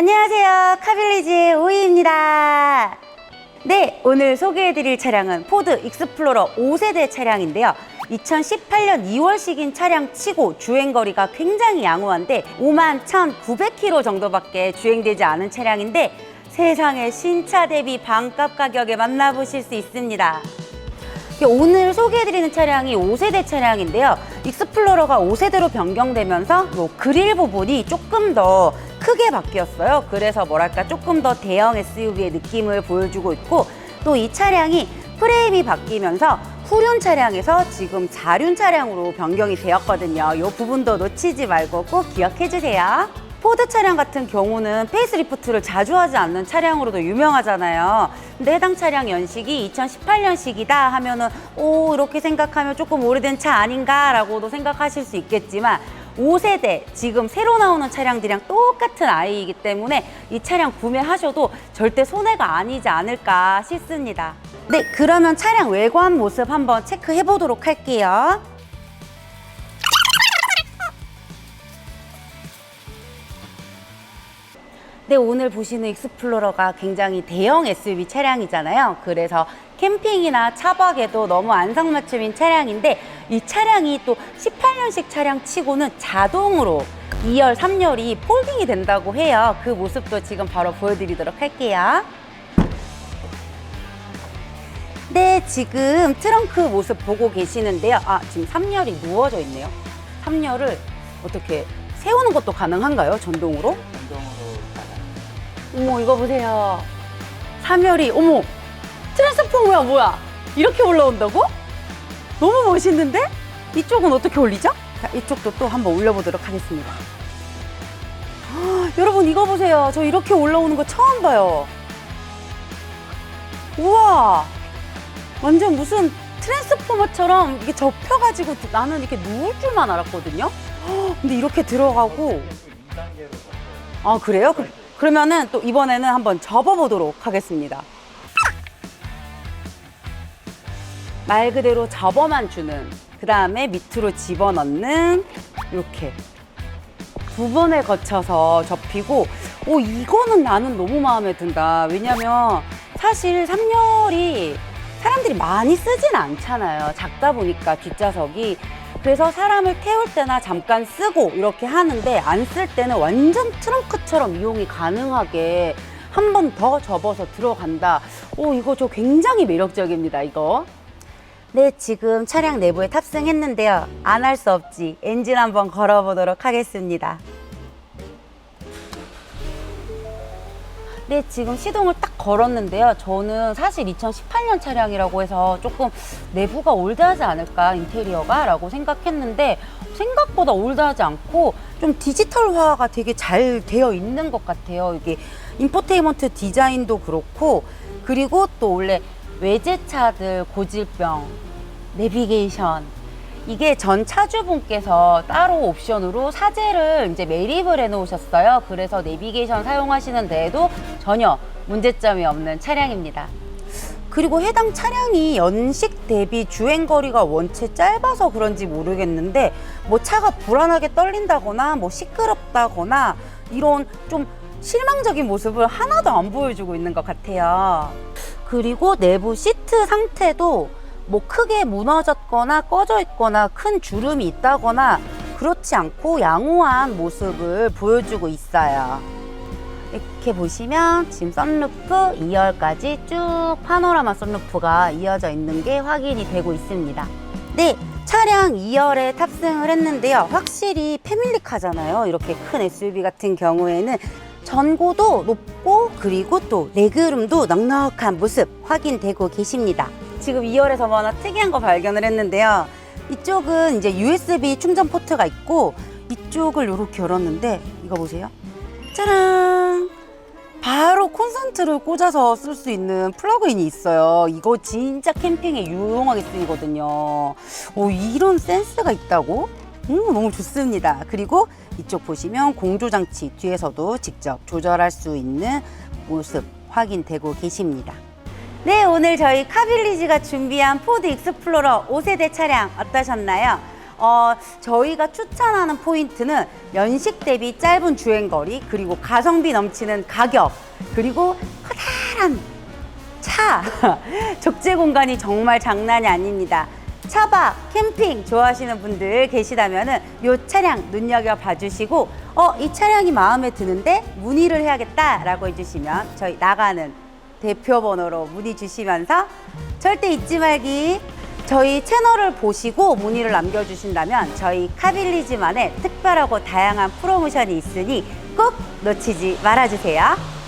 안녕하세요. 카빌리지의 오이입니다. 네, 오늘 소개해드릴 차량은 포드 익스플로러 5세대 차량인데요. 2018년 2월식인 차량 치고 주행거리가 굉장히 양호한데 5만 1,900km 정도밖에 주행되지 않은 차량인데 세상에 신차 대비 반값 가격에 만나보실 수 있습니다. 오늘 소개해드리는 차량이 5세대 차량인데요. 익스플로러가 5세대로 변경되면서 요 그릴 부분이 조금 더 크게 바뀌었어요. 그래서 뭐랄까 조금 더 대형 SUV의 느낌을 보여주고 있고 또 이 차량이 프레임이 바뀌면서 후륜 차량에서 지금 자륜 차량으로 변경이 되었거든요. 이 부분도 놓치지 말고 꼭 기억해 주세요. 포드 차량 같은 경우는 페이스리프트를 자주 하지 않는 차량으로도 유명하잖아요. 근데 해당 차량 연식이 2018년식이다 하면은 오 이렇게 생각하면 조금 오래된 차 아닌가라고도 생각하실 수 있겠지만 5세대 지금 새로 나오는 차량들이랑 똑같은 아이이기 때문에 이 차량 구매하셔도 절대 손해가 아니지 않을까 싶습니다. 네, 그러면 차량 외관 모습 한번 체크해 보도록 할게요. 네, 오늘 보시는 익스플로러가 굉장히 대형 SUV 차량이잖아요. 그래서 캠핑이나 차박에도 너무 안성맞춤인 차량인데 이 차량이 또 18년식 차량 치고는 자동으로 2열, 3열이 폴딩이 된다고 해요. 그 모습도 지금 바로 보여드리도록 할게요. 네, 지금 트렁크 모습 보고 계시는데요. 아, 지금 3열이 누워져 있네요. 3열을 어떻게 세우는 것도 가능한가요? 전동으로? 운동으로 가는 어머 이거 보세요 3열이 어머 트랜스포머야 뭐야 이렇게 올라온다고? 너무 멋있는데? 이쪽은 어떻게 올리죠? 자, 이쪽도 또 한번 올려보도록 하겠습니다 아, 여러분 이거 보세요 저 이렇게 올라오는 거 처음 봐요 우와 완전 무슨 트랜스포머처럼 이게 접혀가지고 나는 이렇게 누울 줄만 알았거든요 헉, 근데 이렇게 들어가고 2단계로 아 그래요? 그, 그러면은 또 이번에는 한번 접어보도록 하겠습니다. 말 그대로 접어만 주는 그 다음에 밑으로 집어넣는 이렇게 두 번에 거쳐서 접히고 오 이거는 나는 너무 마음에 든다 왜냐면 사실 3열이 사람들이 많이 쓰진 않잖아요 작다 보니까 뒷좌석이 그래서 사람을 태울 때나 잠깐 쓰고 이렇게 하는데 안 쓸 때는 완전 트렁크처럼 이용이 가능하게 한 번 더 접어서 들어간다. 오, 이거 저 굉장히 매력적입니다, 이거. 네, 지금 차량 내부에 탑승했는데요. 안 할 수 없지. 엔진 한번 걸어보도록 하겠습니다. 네, 지금 시동을 딱 걸었는데요. 저는 사실 2018년 차량이라고 해서 조금 내부가 올드하지 않을까, 인테리어가 라고 생각했는데 생각보다 올드하지 않고 좀 디지털화가 되게 잘 되어 있는 것 같아요. 이게 인포테인먼트 디자인도 그렇고 그리고 또 원래 외제차들 고질병, 내비게이션, 이게 전 차주분께서 따로 옵션으로 사제를 이제 매립을 해 놓으셨어요. 그래서 내비게이션 사용하시는 데에도 전혀 문제점이 없는 차량입니다. 그리고 해당 차량이 연식 대비 주행 거리가 원체 짧아서 그런지 모르겠는데 뭐 차가 불안하게 떨린다거나 뭐 시끄럽다거나 이런 좀 실망적인 모습을 하나도 안 보여주고 있는 것 같아요. 그리고 내부 시트 상태도 뭐 크게 무너졌거나 꺼져 있거나 큰 주름이 있다거나 그렇지 않고 양호한 모습을 보여주고 있어요. 이렇게 보시면 지금 썬루프 2열까지 쭉 파노라마 썬루프가 이어져 있는 게 확인이 되고 있습니다. 네, 차량 2열에 탑승을 했는데요. 확실히 패밀리카잖아요. 이렇게 큰 SUV 같은 경우에는 전고도 높고 그리고 또 레그룸도 넉넉한 모습 확인되고 계십니다. 지금 2열에서 뭐 하나 특이한 거 발견을 했는데요. 이쪽은 이제 USB 충전 포트가 있고 이쪽을 이렇게 열었는데 이거 보세요. 짜란! 바로 콘센트를 꽂아서 쓸 수 있는 플러그인이 있어요. 이거 진짜 캠핑에 유용하게 쓰이거든요. 오, 이런 센스가 있다고? 음, 너무 좋습니다. 그리고 이쪽 보시면 공조장치 뒤에서도 직접 조절할 수 있는 모습 확인되고 계십니다. 네, 오늘 저희 카빌리지가 준비한 포드 익스플로러 5세대 차량 어떠셨나요? 어, 저희가 추천하는 포인트는 연식 대비 짧은 주행거리, 그리고 가성비 넘치는 가격, 그리고 커다란 차! 적재 공간이 정말 장난이 아닙니다. 차박, 캠핑 좋아하시는 분들 계시다면은 이 차량 눈여겨 봐주시고, 어, 이 차량이 마음에 드는데 문의를 해야겠다라고 해주시면 저희 나가는 대표 번호로 문의 주시면서 절대 잊지 말기. 저희 채널을 보시고 문의를 남겨주신다면 저희 카빌리지만의 특별하고 다양한 프로모션이 있으니 꼭 놓치지 말아주세요.